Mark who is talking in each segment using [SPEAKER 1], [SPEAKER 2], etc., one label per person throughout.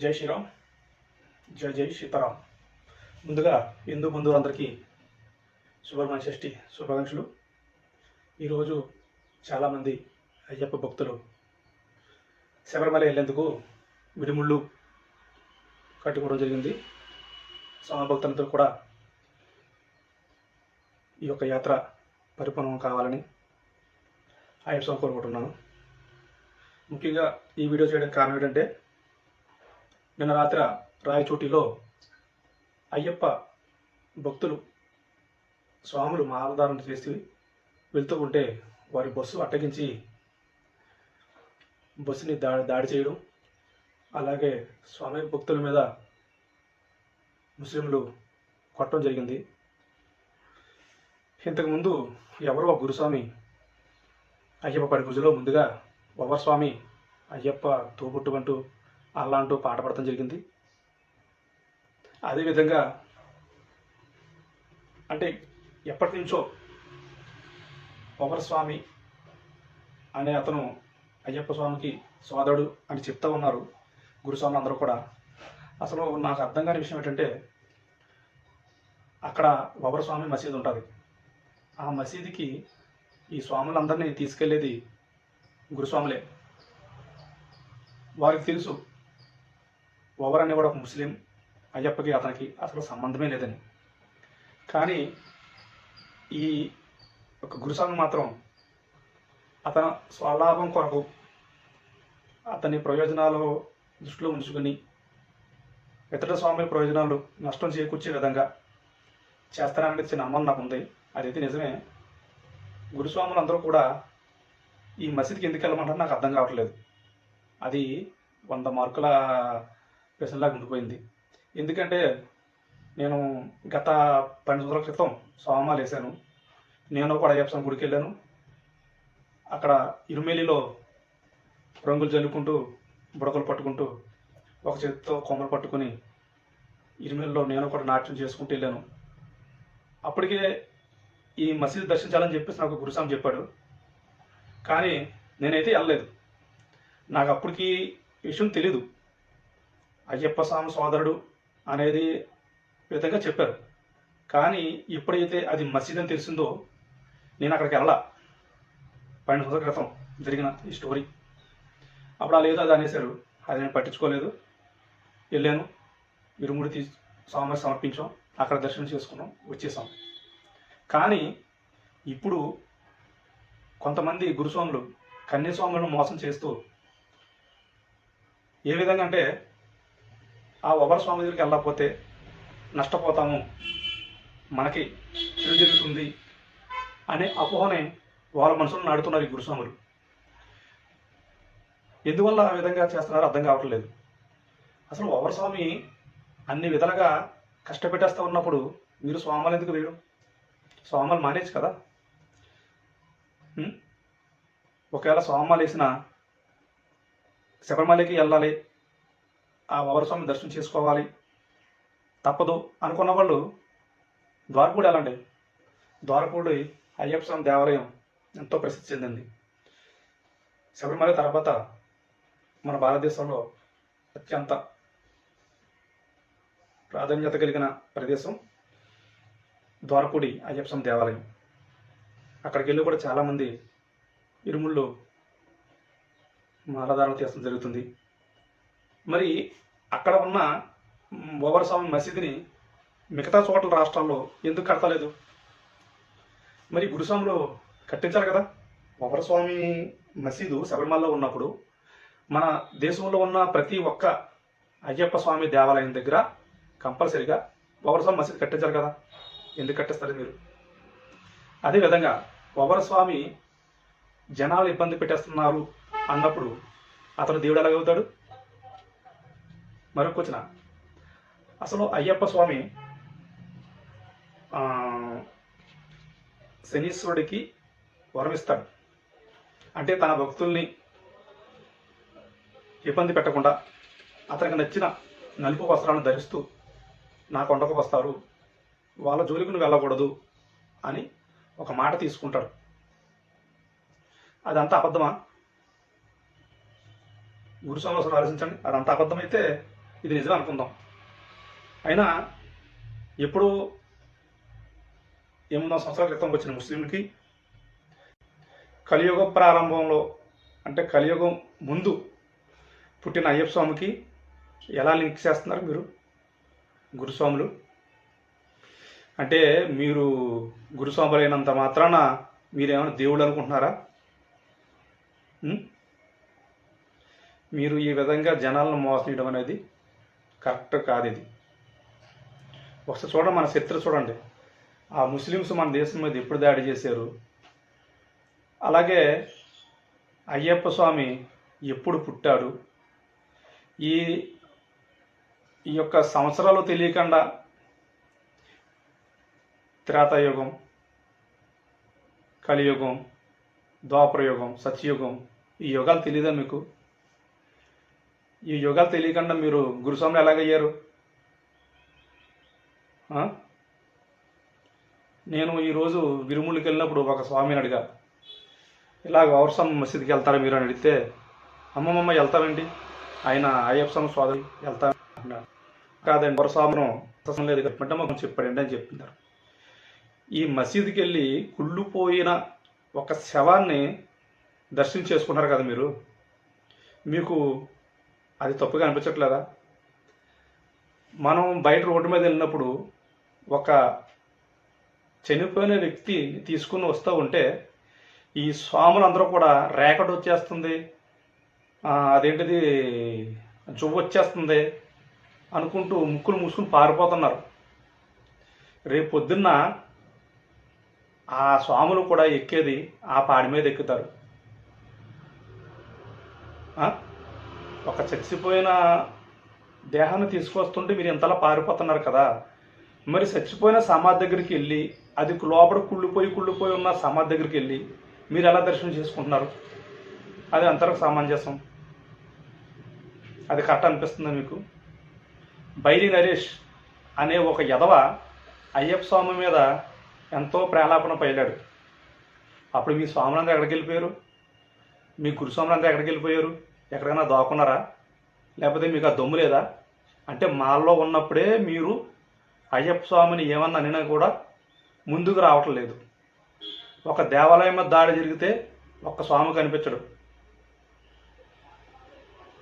[SPEAKER 1] జై శ్రీరామ్. జై జై సీతారాం. ముందుగా హిందూ బంధువులందరికీ సుబ్రహ్మణ్య షష్ఠి శుభాకాంక్షలు. ఈరోజు చాలామంది అయ్యప్ప భక్తులు శబరిమల వెళ్ళేందుకు విడిముళ్ళు కట్టుకోవడం జరిగింది. స్వామి కూడా ఈ యొక్క యాత్ర పరిపూర్ణం కావాలని ఆయన స్వామి కోరుకుంటున్నాను. ముఖ్యంగా ఈ వీడియో చేయడానికి కారణం ఏంటంటే నిన్న రాత్రి రాయచోటిలో అయ్యప్ప భక్తులు స్వాములు మాలధారణ చేసి వెళ్తూ ఉంటే వారి బస్సు అట్టగించి బస్సుని దా దాడి చేయడం అలాగే స్వామి భక్తుల మీద ముస్లింలు కొట్టడం జరిగింది. ఇంతకుముందు ఎవరో ఒక గురుస్వామి అయ్యప్ప పడి పూజలో ముందుగా ఒవ్వర్ స్వామి అయ్యప్ప తోబుట్టుమంటూ అలా అంటూ పాట పడటం జరిగింది. అదేవిధంగా అంటే ఎప్పటి నుంచో స్వామి అనే అతను అయ్యప్ప స్వామికి సోదరుడు అని చెప్తా ఉన్నారు. గురుస్వాములు అందరూ కూడా. అసలు నాకు అర్థం కాని విషయం ఏంటంటే అక్కడ వవర స్వామి మసీదు ఉంటుంది. ఆ మసీదుకి ఈ స్వాములందరినీ తీసుకెళ్ళేది గురుస్వాములే వారికి తెలుసు ఓవర్ అనేవాడు ఒక ముస్లిం అయ్యప్పకి అతనికి అసలు సంబంధమే లేదని. కానీ ఈ ఒక గురుస్వామి మాత్రం అతను స్వలాభం కొరకు అతని ప్రయోజనాలు దృష్టిలో ఉంచుకొని ఇతర స్వామి ప్రయోజనాలు నష్టం చేకూర్చే విధంగా చేస్తారని చిన్న అమ్మం నాకు ఉంది. అదైతే నిజమే. గురుస్వాములు అందరూ కూడా ఈ మసీద్కి ఎందుకు వెళ్ళమంటారు నాకు అర్థం కావట్లేదు. అది వంద మార్కుల లాగా ఉండిపోయింది. ఎందుకంటే నేను గత పన్నెండు సంవత్సరాల క్రితం సోమాలు వేసాను నేను కూడా అయ్యప్ప గుడికి వెళ్ళాను. అక్కడ ఇరుమేలిలో రంగులు జల్లుకుంటూ బుడకలు పట్టుకుంటూ ఒక చేతితో కొమ్మలు పట్టుకుని ఇరుమేలిలో నేను కూడా నాట్యం చేసుకుంటూ వెళ్ళాను. అప్పటికే ఈ మసీదు దర్శించాలని చెప్పేసి నాకు గురుస్వామి చెప్పాడు. కానీ నేనైతే వెళ్ళలేదు. నాకు అప్పటికి విషయం తెలీదు. అయ్యప్ప స్వామి సోదరుడు అనేది విధంగా చెప్పారు. కానీ ఎప్పుడైతే అది మసీద్ అని తెలిసిందో నేను అక్కడికి వెళ్ళా పన్నెండు సంవత్సరాల క్రితం జరిగిన ఈ స్టోరీ. అప్పుడు ఆ లేదు అది అనేసారు అది నేను పట్టించుకోలేదు. వెళ్ళాను. ఇరుముడి తీ స్వామి సమర్పించాం. అక్కడ దర్శనం చేసుకున్నాం. వచ్చేసాం. కానీ ఇప్పుడు కొంతమంది గురుస్వాములు కన్యాస్వాములను మోసం చేస్తూ ఏ విధంగా అంటే ఆ ఒబర స్వామి దగ్గరికి వెళ్ళకపోతే నష్టపోతాము. మనకి చెడు జరుగుతుంది? అనే అపోహనే వాళ్ళ మనసులో నాడుతున్నారు ఈ గురుస్వాములు. ఎందువల్ల ఆ విధంగా చేస్తున్నారో అర్థం కావట్లేదు. అసలు ఒబర స్వామి అన్ని విధాలుగా కష్టపెట్టేస్తూ ఉన్నప్పుడు మీరు స్వామాలు ఎందుకు వేయడం స్వామాలు మానేచ్చు కదా. ఒకవేళ స్వామాలు వేసిన శబరిమలకి వెళ్ళాలి ఆ వరస్వామి దర్శనం చేసుకోవాలి. తప్పదు. అనుకున్న వాళ్ళు ద్వారపూడి వెళ్ళండి. ద్వారపూడి అయ్యప్ప స్వామి దేవాలయం ఎంతో ప్రసిద్ధి చెందింది. శబరిమల తర్వాత మన భారతదేశంలో అత్యంత ప్రాధాన్యత కలిగిన ప్రదేశం ద్వారపూడి అయ్యప్ప స్వామి దేవాలయం. అక్కడికి వెళ్ళి కూడా చాలామంది ఇరుముళ్ళు మాలధారణ తీర్చడం జరుగుతుంది. మరి అక్కడ ఉన్న ఓవర్ స్వామి మసీదుని మిగతా చోట్ల రాష్ట్రాల్లో ఎందుకు కడతలేదు? మరి గురుస్వాములు కట్టించాలి కదా? ఓవర్ స్వామి మసీదు శబరిమలలో ఉన్నప్పుడు మన దేశంలో ఉన్న ప్రతి ఒక్క అయ్యప్ప స్వామి దేవాలయం దగ్గర కంపల్సరిగా ఓవరస్వామి మసీదు కట్టించాలి కదా? ఎందుకు కట్టిస్తారు మీరు? అదేవిధంగా ఓవర్ స్వామి జనాలు ఇబ్బంది పెట్టేస్తున్నారు అన్నప్పుడు అతను దేవుడు ఎలాగవుతాడు మరొక వచ్చిన అసలు అయ్యప్ప స్వామి శనీశ్వరుడికి వరమిస్తాడు. అంటే తన భక్తుల్ని ఇబ్బంది పెట్టకుండా అతనికి నచ్చిన నలుపు వస్త్రాలను ధరిస్తూ నా కొండకు వస్తారు వాళ్ళ జోలికి నువ్వు వెళ్ళకూడదు అని ఒక మాట తీసుకుంటాడు. అదంతా అబద్ధమా? గురుస్వామి ఆలోచించండి. అదంతా అబద్ధమైతే ఇది నిజం అనుకుందాం. అయినా ఎప్పుడో ఎనిమిది వందల సంవత్సరాల క్రితం వచ్చిన ముస్లింలకి కలియుగ ప్రారంభంలో అంటే కలియుగం ముందు పుట్టిన అయ్యప్ప స్వామికి ఎలా లింక్ చేస్తున్నారు మీరు? గురుస్వాములు? అంటే మీరు గురుస్వాములు అయినంత మాత్రాన మీరేమైనా దేవుడు అనుకుంటున్నారా? మీరు ఈ విధంగా జనాలను మోసం చేయడం అనేది కరెక్ట్ కాదు ఇది. ఒకసారి చూడండి మన చరిత్ర చూడండి. ఆ ముస్లిమ్స్ మన దేశం మీద ఎప్పుడు దాడి చేశారు? అలాగే అయ్యప్ప స్వామి ఎప్పుడు పుట్టాడు? ఈ ఈ యొక్క సంవత్సరాలు తెలియకుండా త్రేతాయుగం కలియుగం ద్వాపరయుగం సత్యయుగం ఈ యుగాలు తెలియదా మీకు? ఈ యోగాలు తెలియకుండా మీరు గురుస్వాములు ఎలాగయ్యారు? నేను ఈరోజు విరుములకి వెళ్ళినప్పుడు ఒక స్వామిని అడిగా. ఇలాగ వర్షం మసీద్కి వెళ్తారా మీరు అని అడిగితే అమ్మమ్మ వెళ్తామండి ఆయన అయ్యప్ప స్వామి సోదరి వెళ్తా అన్నాడు కాదండి వరస్వామను లేదు కట్టమంటే మాకు అని చెప్పినారు. ఈ మసీదుకి వెళ్ళి కుళ్ళిపోయిన ఒక శవాన్ని దర్శనం చేసుకున్నారు కదా మీరు? మీకు అది తప్పుగా అనిపించట్లేదా? మనం బయట రోడ్డు మీద వెళ్ళినప్పుడు ఒక చనిపోయిన వ్యక్తి తీసుకుని వస్తూ ఉంటే ఈ స్వాములు అందరూ కూడా రేకట్ వచ్చేస్తుంది. అదేంటిది? జువ్వు వచ్చేస్తుంది అనుకుంటూ ముక్కులు మూసుకుని పారిపోతున్నారు. రేపు పొద్దున్న ఆ స్వాములు కూడా ఎక్కేది ఆ పాడి మీద ఎక్కుతారు. ఆ? ఒక చచ్చిపోయిన దేహాన్ని తీసుకొస్తుంటే మీరు ఇంతలా పారిపోతున్నారు కదా. మరి చచ్చిపోయిన సమాధి దగ్గరికి వెళ్ళి అది లోపల కుళ్ళిపోయి కుళ్ళిపోయి ఉన్న సమాధి దగ్గరికి వెళ్ళి మీరు ఎలా దర్శనం చేసుకుంటున్నారు? అది అంతవరకు సామంజసం. అది కరెక్ట్ అనిపిస్తుందా మీకు? బైరి నరేష్ అనే ఒక యదవ అయ్యప్ప స్వామి మీద ఎంతో ప్రేలాపన పైలాడు. అప్పుడు మీ స్వాములందరూ ఎక్కడికి వెళ్ళిపోయారు? మీ గురుస్వాములందరూ ఎక్కడికి వెళ్ళిపోయారు? ఎక్కడైనా దాక్కున్నారా? లేకపోతే మీకు ఆ దమ్ము లేదా? అంటే మాల్లో ఉన్నప్పుడే మీరు అయ్యప్ప స్వామిని ఏమన్నా అనినా కూడా ముందుకు రావటం లేదు. ఒక దేవాలయం మీద దాడి జరిగితే ఒక్క స్వామి కనిపించడు.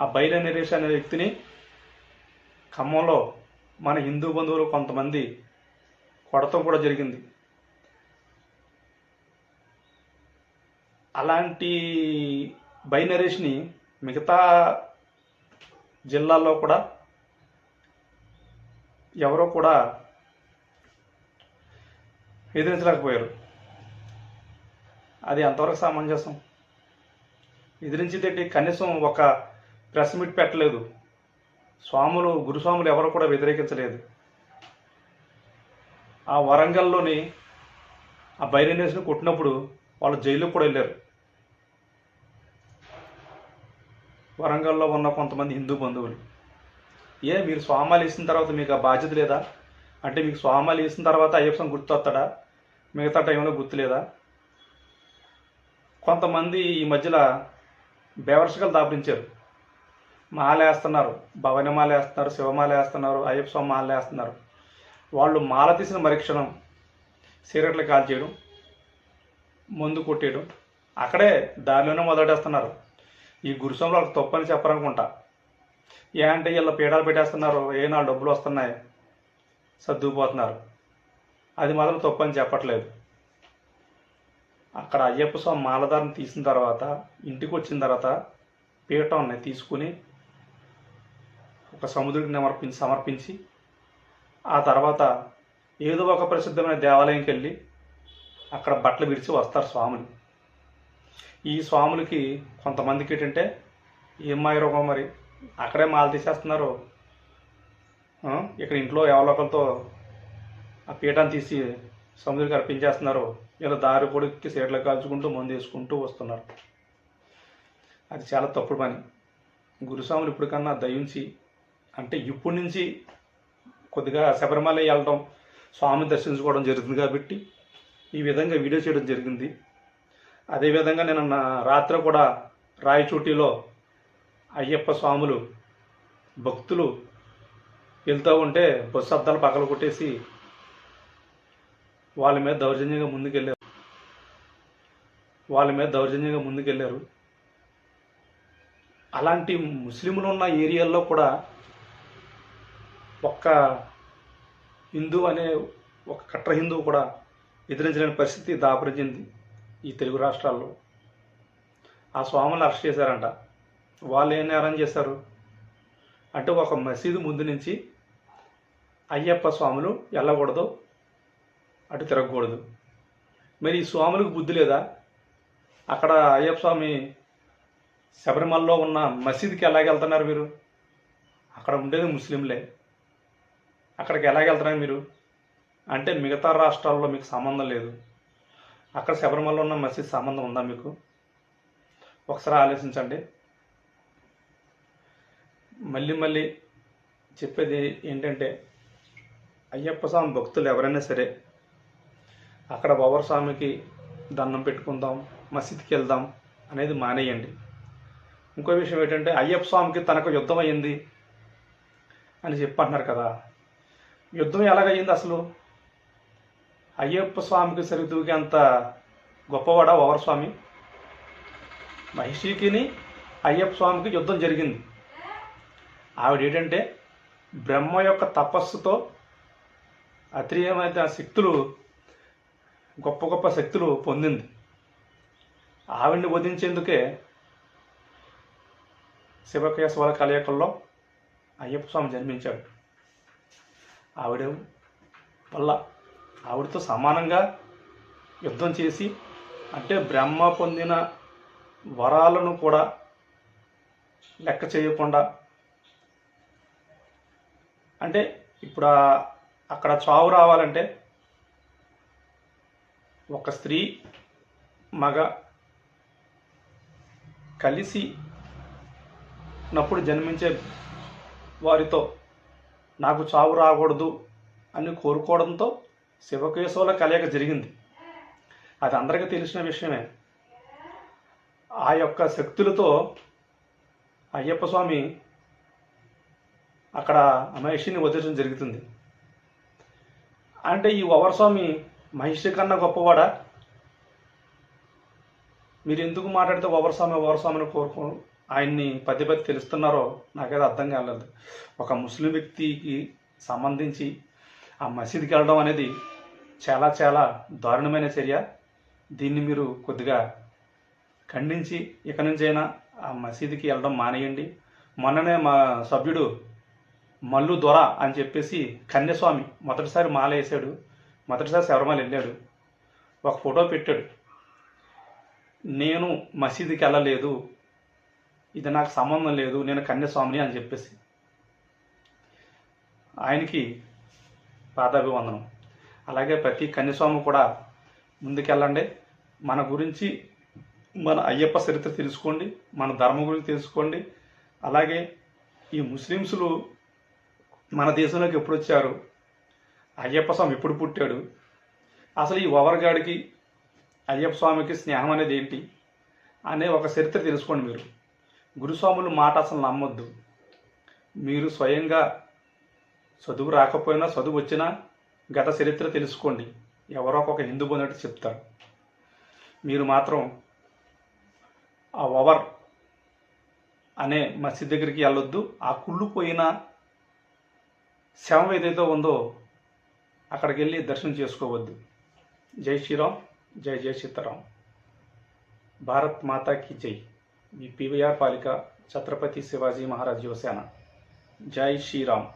[SPEAKER 1] ఆ బైల నరేష్ అనే వ్యక్తిని ఖమ్మంలో మన హిందూ బంధువులు కొంతమంది కొడతం కూడా జరిగింది. అలాంటి బైనరేష్ని మిగతా జిల్లాల్లో కూడా ఎవరో కూడా ఎదిరించలేకపోయారు. అది ఎంతవరకు సమంజసం? ఎదిరించేదేంటి కనీసం ఒక ప్రెస్ మీట్ పెట్టలేదు. స్వాములు గురుస్వాములు ఎవరు కూడా వ్యతిరేకించలేదు. ఆ వరంగల్లోని ఆ బైరనేస్ని కొట్టినప్పుడు వాళ్ళు జైలుకు కూడా వెళ్ళారు. వరంగల్లో ఉన్న కొంతమంది హిందూ బంధువులు. ఏ మీరు స్వామాలు వేసిన తర్వాత మీకు ఆ బాధ్యత లేదా? అంటే మీకు స్వామాలు వేసిన తర్వాత అయ్యప్ప స్వామి గుర్తొస్తాడా మిగతా టైంలో గుర్తులేదా? కొంతమంది ఈ మధ్యలో బేవర్షకలు దాపించారు మాల వేస్తున్నారు భవని మాల వేస్తున్నారు శివమాల వేస్తున్నారు అయ్యప్ప స్వామి మాల వేస్తున్నారు. వాళ్ళు మాల తీసిన మరిక్షణం సిగరెట్లు కాల్చేయడం మందు కొట్టేయడం అక్కడే దారిలోనే మొదలెడేస్తున్నారు ఈ గురుస్వాములు వాళ్ళకి తప్పని చెప్పరనుకుంటా. ఏ అంటే వీళ్ళ పీడాలు పెట్టేస్తున్నారు? ఏ నా డబ్బులు వస్తున్నాయి? సర్దుకుపోతున్నారు. అది మాత్రం తప్పని చెప్పట్లేదు. అక్కడ అయ్యప్ప స్వామి మాలధారణ తీసిన తర్వాత ఇంటికి వచ్చిన తర్వాత పీఠాన్ని తీసుకుని ఒక సముద్రుడికి సమర్పించి సమర్పించి ఆ తర్వాత ఏదో ఒక ప్రసిద్ధమైన దేవాలయంకి వెళ్ళి అక్కడ బట్టలు విడిచి వస్తారు స్వామిని ఈ స్వాములకి కొంతమందికి ఏంటంటే ఏం మాయ మరి అక్కడే మాల తీసేస్తున్నారు. ఇక్కడ ఇంట్లో ఎవరొకరితో ఆ పీఠాన్ని తీసి సముద్రం అర్పించేస్తున్నారు. ఇలా దారి పొడికి సీట్లు కాల్చుకుంటూ మందు వేసుకుంటూ వస్తున్నారు. అది చాలా తప్పుడు పని. గురుస్వాములు ఇప్పటికన్నా దయించి అంటే ఇప్పటి నుంచి కొద్దిగా శబరిమల వెళ్ళడం స్వామిని దర్శించుకోవడం జరుగుతుంది కాబట్టి ఈ విధంగా వీడియో చేయడం జరిగింది. అదేవిధంగా నేను నా రాత్రి కూడా రాయచూటిలో అయ్యప్ప స్వాములు భక్తులు వెళ్తూ ఉంటే బస్సు అద్దాలు పగల కొట్టేసి వాళ్ళ మీద దౌర్జన్యంగా ముందుకెళ్ళారు. వాళ్ళ మీద దౌర్జన్యంగా ముందుకెళ్ళారు. అలాంటి ముస్లింలు ఉన్న ఏరియాల్లో కూడా ఒక్క హిందూ అనే ఒక కట్ర హిందువు కూడా ఎదిరించలేని పరిస్థితి దాపరించింది. ఈ తెలుగు రాష్ట్రాల్లో. ఆ స్వాములు అరెస్ట్ చేశారంట. వాళ్ళు ఏం నేరం చేశారు? అంటే ఒక మసీదు ముందు నుంచి అయ్యప్ప స్వాములు వెళ్ళకూడదు అటు తిరగకూడదు. మరి ఈ స్వాములకు బుద్ధి లేదా? అక్కడ అయ్యప్ప స్వామి శబరిమలలో ఉన్న మసీదుకి ఎలాగెళ్తున్నారు మీరు? అక్కడ ఉండేది ముస్లింలే. అక్కడికి ఎలాగెళ్తున్నారు మీరు? అంటే మిగతా రాష్ట్రాల్లో మీకు సంబంధం లేదు. అక్కడ శబరిమలలో ఉన్న మసీద్ సంబంధం ఉందా మీకు? ఒకసారి ఆలోచించండి. మళ్ళీ మళ్ళీ చెప్పేది ఏంటంటే అయ్యప్ప స్వామి భక్తులు ఎవరైనా సరే అక్కడ పవర్ స్వామికి దండం పెట్టుకుందాం మసీద్కి వెళ్దాం అనేది మానేయండి. ఇంకో విషయం ఏంటంటే అయ్యప్ప స్వామికి తనకు యుద్ధం అయ్యింది అని చెప్పి అంటున్నారు కదా. యుద్ధం ఎలాగయ్యింది అసలు? అయ్యప్ప స్వామికి సరితూకి అంత గొప్పవాడా ఓవర్ స్వామి మహిషికిని అయ్యప్ప స్వామికి యుద్ధం జరిగింది. ఆవిడ ఏంటంటే బ్రహ్మ యొక్క తపస్సుతో అత్రియమైన శక్తులు గొప్ప గొప్ప శక్తులు పొందింది. ఆవిడ్ని వధించేందుకే శివకేశవాల కలయికల్లో అయ్యప్ప స్వామి జన్మించాడు. ఆవిడ వల్ల ఆవిడతో సమానంగా యుద్ధం చేసి అంటే బ్రహ్మ పొందిన వరాలను కూడా లెక్క చేయకుండా అంటే ఇప్పుడు అక్కడ చావు రావాలంటే ఒక స్త్రీ మగ కలిసి నప్పుడు జన్మించే వారితో నాకు చావు రాకూడదు అని కోరుకోవడంతో శివకేశవుల కలయిక జరిగింది. అది అందరికీ తెలిసిన విషయమే. ఆ యొక్క శక్తులతో అయ్యప్ప స్వామి అక్కడ మహిషిని వదిలించడం జరుగుతుంది. అంటే ఈ స్వామి మహిషి కన్నా గొప్పవాడా? మీరు ఎందుకు మాట్లాడితే ఓవర్స్వామి ఓవర్స్వామిని కోరుకో ఆయన్ని పది పది తెలుస్తున్నారో నాకైతే అర్థం కాలేదు. ఒక ముస్లిం వ్యక్తికి సంబంధించి ఆ మసీదుకి వెళ్ళడం అనేది చాలా చాలా దారుణమైన చర్య. దీన్ని మీరు కొద్దిగా ఖండించి ఇక నుంచైనా ఆ మసీదుకి వెళ్ళడం మానేయండి. మొన్ననే మా సభ్యుడు మల్లు దొర అని చెప్పేసి కన్యస్వామి మొదటిసారి మాల వేసాడు మొదటిసారి శబరిమల వెళ్ళాడు. ఒక ఫోటో పెట్టాడు. నేను మసీదుకి వెళ్ళలేదు. ఇది నాకు సంబంధం లేదు. నేను కన్యస్వామిని అని చెప్పేసి. ఆయనకి పాదాభివందనం. అలాగే ప్రతి కన్యస్వామి కూడా ముందుకెళ్ళండి. మన గురించి మన అయ్యప్ప చరిత్ర తెలుసుకోండి మన ధర్మం గురించి తెలుసుకోండి. అలాగే ఈ ముస్లిమ్స్లు మన దేశంలోకి ఎప్పుడు వచ్చారు? అయ్యప్ప స్వామి ఎప్పుడు పుట్టాడు? అసలు ఈ ఓవర్గాడికి అయ్యప్ప స్వామికి స్నేహం అనేది ఏంటి? అనే ఒక చరిత్ర తెలుసుకోండి మీరు. గురుస్వాములు మాట అసలు నమ్మొద్దు. మీరు స్వయంగా చదువు రాకపోయినా చదువు వచ్చినా గత చరిత్ర తెలుసుకోండి. ఎవరో ఒక హిందూ పొందినట్టు చెప్తారు మీరు మాత్రం ఆ ఓవర్ అనే మసీద్ దగ్గరికి వెళ్ళొద్దు. ఆ కుళ్ళిపోయిన శవం ఏదైతే ఉందో అక్కడికి వెళ్ళి దర్శనం చేసుకోవద్దు. జై శ్రీరామ్ జై జై సీతారాం. భారత్ మాతాకి జై. మీ పీవీఆర్ పాలిక ఛత్రపతి శివాజీ మహారాజ్ యువసేన. జై శ్రీరామ్.